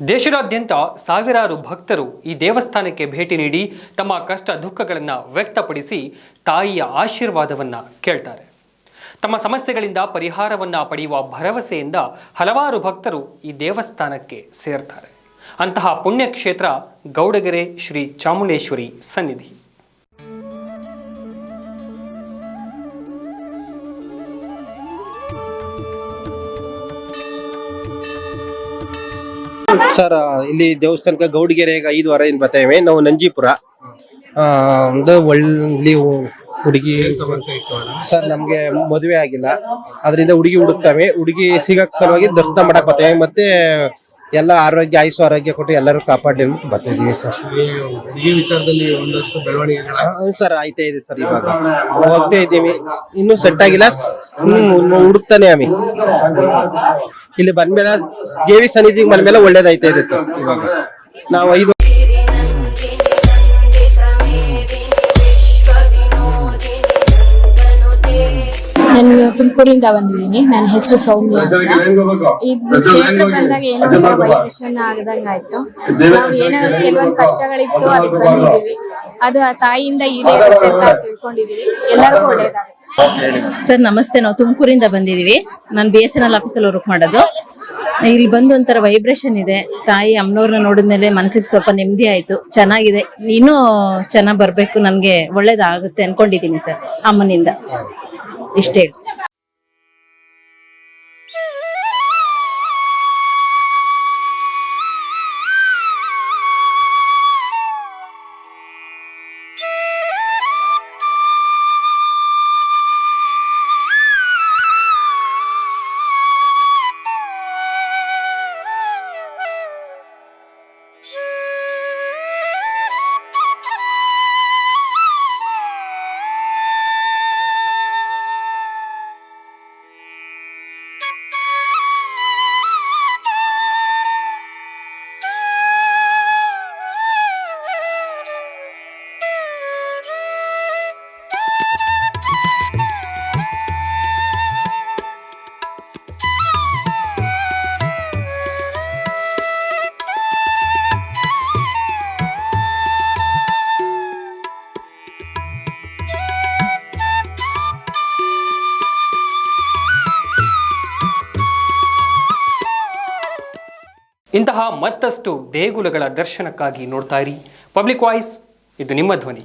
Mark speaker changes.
Speaker 1: ದೇಶದಾದ್ಯಂತ ಸಾವಿರಾರು ಭಕ್ತರು ಈ ದೇವಸ್ಥಾನಕ್ಕೆ ಭೇಟಿ ನೀಡಿ ತಮ್ಮ ಕಷ್ಟ ದುಃಖಗಳನ್ನು ವ್ಯಕ್ತಪಡಿಸಿ ತಾಯಿಯ ಆಶೀರ್ವಾದವನ್ನು ಕೇಳ್ತಾರೆ. ತಮ್ಮ ಸಮಸ್ಯೆಗಳಿಂದ ಪರಿಹಾರವನ್ನು ಪಡೆಯುವ ಭರವಸೆಯಿಂದ ಹಲವಾರು ಭಕ್ತರು ಈ ದೇವಸ್ಥಾನಕ್ಕೆ ಸೇರ್ತಾರೆ. ಅಂತಹ ಪುಣ್ಯಕ್ಷೇತ್ರ ಗೌಡಗೆರೆ ಶ್ರೀ ಚಾಮುಂಡೇಶ್ವರಿ ಸನ್ನಿಧಿ.
Speaker 2: ಸರ್, ಇಲ್ಲಿ ದೇವಸ್ಥಾನಕ್ಕೆ ಗೌಡಿಗೆರೆಗೆ ಐದು ವಾರದಿಂದ ಬರ್ತೇವೆ ನಾವು ನಂಜೀಪುರ. ಒಂದು ಒಳ್ಳೆ ಹುಡುಗಿ ಸರ್, ನಮ್ಗೆ ಮದುವೆ ಆಗಿಲ್ಲ. ಅದರಿಂದ ಹುಡುಗಿ ಹುಡುಕ್ತವೆ. ಹುಡುಗಿ ಸಿಗಕ್ ಸಲುವಾಗಿ ದರ್ಶನ ಮಾಡಕ್ ಬರ್ತೇವೆ ಮತ್ತೆ ಎಲ್ಲ ಆರೋಗ್ಯ ಆಯುಷು ಆರೋಗ್ಯ ಕೊಟ್ಟು ಎಲ್ಲರೂ ಕಾಪಾಡಲಿ ಅಂದ್ಬಿಟ್ಟು ಬರ್ತಾ ಇದೀವಿ ಸರ್.
Speaker 3: ಈ ವಿಚಾರದಲ್ಲಿ ಒಂದಷ್ಟು ಬೆಳವಣಿಗೆಗಳ
Speaker 2: ಸರ್ ಆಯ್ತಾ ಇದೆ ಸರ್ ಇವಾಗ. ಹೋಗ್ತಾ ಇದ್ದೀವಿ. ಇನ್ನೂ ಸೆಟ್ ಆಗಿಲ್ಲ. ಇನ್ನು ಹುಡುಕ್ತಾನೆ ಅಮಿ ಇಲ್ಲಿ ಬಂದ್ಮೇಲೆ ದೇವಿ ಸನ್ನಿಧಿಗೆ ಬಂದ್ಮೇಲೆ ಒಳ್ಳೇದಾಯ್ತಾ ಇದೆ ಸರ್ ಇವಾಗ. ನಾವು ಐದು
Speaker 4: ನಾನು ತುಮಕೂರಿಂದ ಬಂದಿದ್ದೀನಿ. ನನ್ನ ಹೆಸರು ಸೌಮ್ಯ ಅಂತ. ಈ ಕ್ಷೇತ್ರ ಬಂದಾಗ ಏನೋ ಒಂದು ವೈಬ್ರೇಷನ್ ಆಗದಂಗ ಆಯ್ತು. ನಾವು ಏನೋ ಕೆಲವೊಂದು ಕಷ್ಟಗಳಿತ್ತು ಅದಕ್ಕೆ ಬಂದಿದ್ದೀವಿ. ಅದು ಆ ತಾಯಿಯಿಂದ ಈಡೇರುತ್ತೆ ಅಂತ ತಿಳ್ಕೊಂಡಿದೀವಿ ಎಲ್ಲರಿಗೂ ಒಳ್ಳೇದಾಗುತ್ತೆ.
Speaker 5: ಸರ್ ನಮಸ್ತೆ. ನಾವು ತುಮಕೂರಿಂದ ಬಂದಿದೀವಿ ನಾನು ಬಿ ಎಸ್ ಎನ್ ಎಲ್ ಆಫೀಸಲ್ಲಿ ವರ್ಕ್ ಮಾಡೋದು. ಇಲ್ಲಿ ಬಂದು ಒಂಥರ ವೈಬ್ರೇಷನ್ ಇದೆ. ತಾಯಿ ಅಮ್ಮನವ್ರನ್ನ ನೋಡಿದ್ಮೇಲೆ ಮನಸ್ಸಿಗೆ ಸ್ವಲ್ಪ ನೆಮ್ಮದಿ ಆಯ್ತು. ಚೆನ್ನಾಗಿದೆ. ಇನ್ನೂ ಚೆನ್ನಾಗಿ ಬರಬೇಕು. ನನಗೆ ಒಳ್ಳೇದಾಗುತ್ತೆ ಅನ್ಕೊಂಡಿದ್ದೀನಿ ಸರ್ ಅಮ್ಮನಿಂದ. ಇಷ್ಟೇ
Speaker 1: ಇಂತಹ ಮತ್ತಷ್ಟು ದೇಗುಲಗಳ ದರ್ಶನಕ್ಕಾಗಿ ನೋಡ್ತಾ ಇರಿ. ಪಬ್ಲಿಕ್ ವಾಯ್ಸ್ ಇದು ನಿಮ್ಮ ಧ್ವನಿ.